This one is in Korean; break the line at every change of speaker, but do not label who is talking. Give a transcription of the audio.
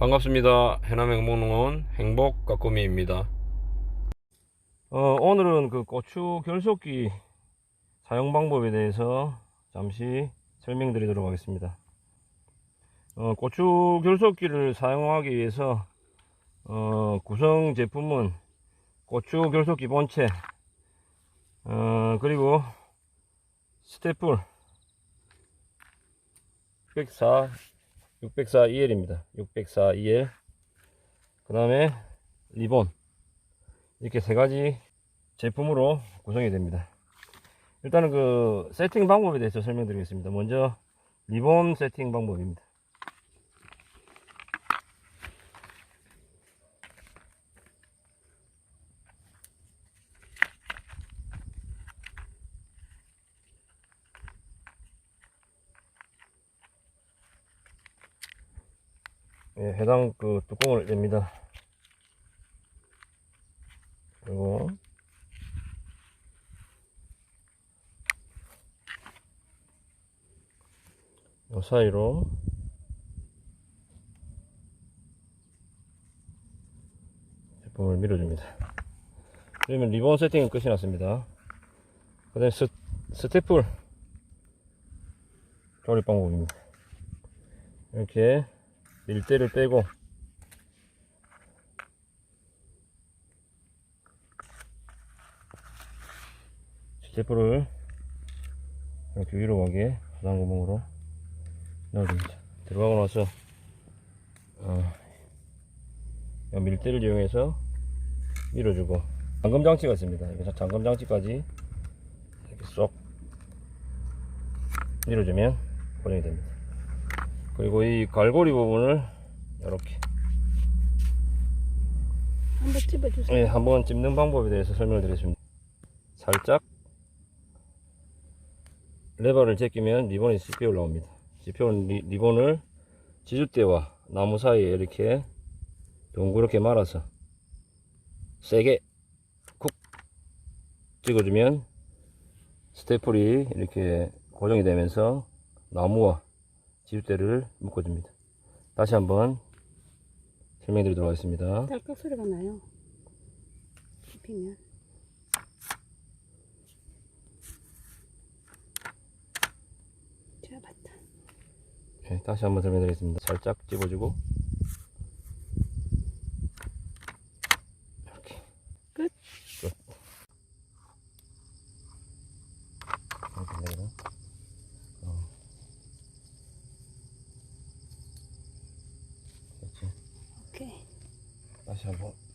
반갑습니다. 해남 행복농원 행복 가꾸미입니다. 어, 오늘은 그 고추 결속기 사용 방법에 대해서 잠시 설명드리도록 하겠습니다. 어, 고추 결속기를 사용하기 위해서 어, 구성 제품은 고추 결속기 본체 어, 그리고 스테플 604 604 EL입니다. 604 EL. 그 다음에 리본. 이렇게 세 가지 제품으로 구성이 됩니다. 일단은 그 세팅 방법에 대해서 설명드리겠습니다. 먼저 리본 세팅 방법입니다. 예, 해당 그 뚜껑을 냅니다. 그리고 요 사이로 제품을 밀어줍니다. 그러면 리본 세팅은 끝이 났습니다. 그 다음에 스, 스테플 조립 방법입니다. 이렇게 밀대를 빼고 스테플을 이렇게 위로 가게 하단 구멍으로 넣어줍니다. 들어가고 나서 어, 이 밀대를 이용해서 밀어주고 잠금 장치가 있습니다. 그래서 잠금 장치까지 이렇게 쏙 밀어주면 고정이 됩니다. 그리고 이 갈고리 부분을 이렇게
한번 집어주세요.
네, 한번 찝는 방법에 대해서 설명을 드리겠습니다. 살짝 레버를 제끼면 리본이 씹혀 올라옵니다. 씹혀 온 리, 리본을 지주대와 나무 사이에 이렇게 동그랗게 말아서 세게 쿡 찍어주면 스테플이 이렇게 고정이 되면서 나무와 지주대를 묶어줍니다. 다시 한번 설명드리도록 하겠습니다.
딸깍 소리가 나요. 씹히면. 잡았다.
네, 다시 한번 설명드리겠습니다. 살짝 집어주고 A si.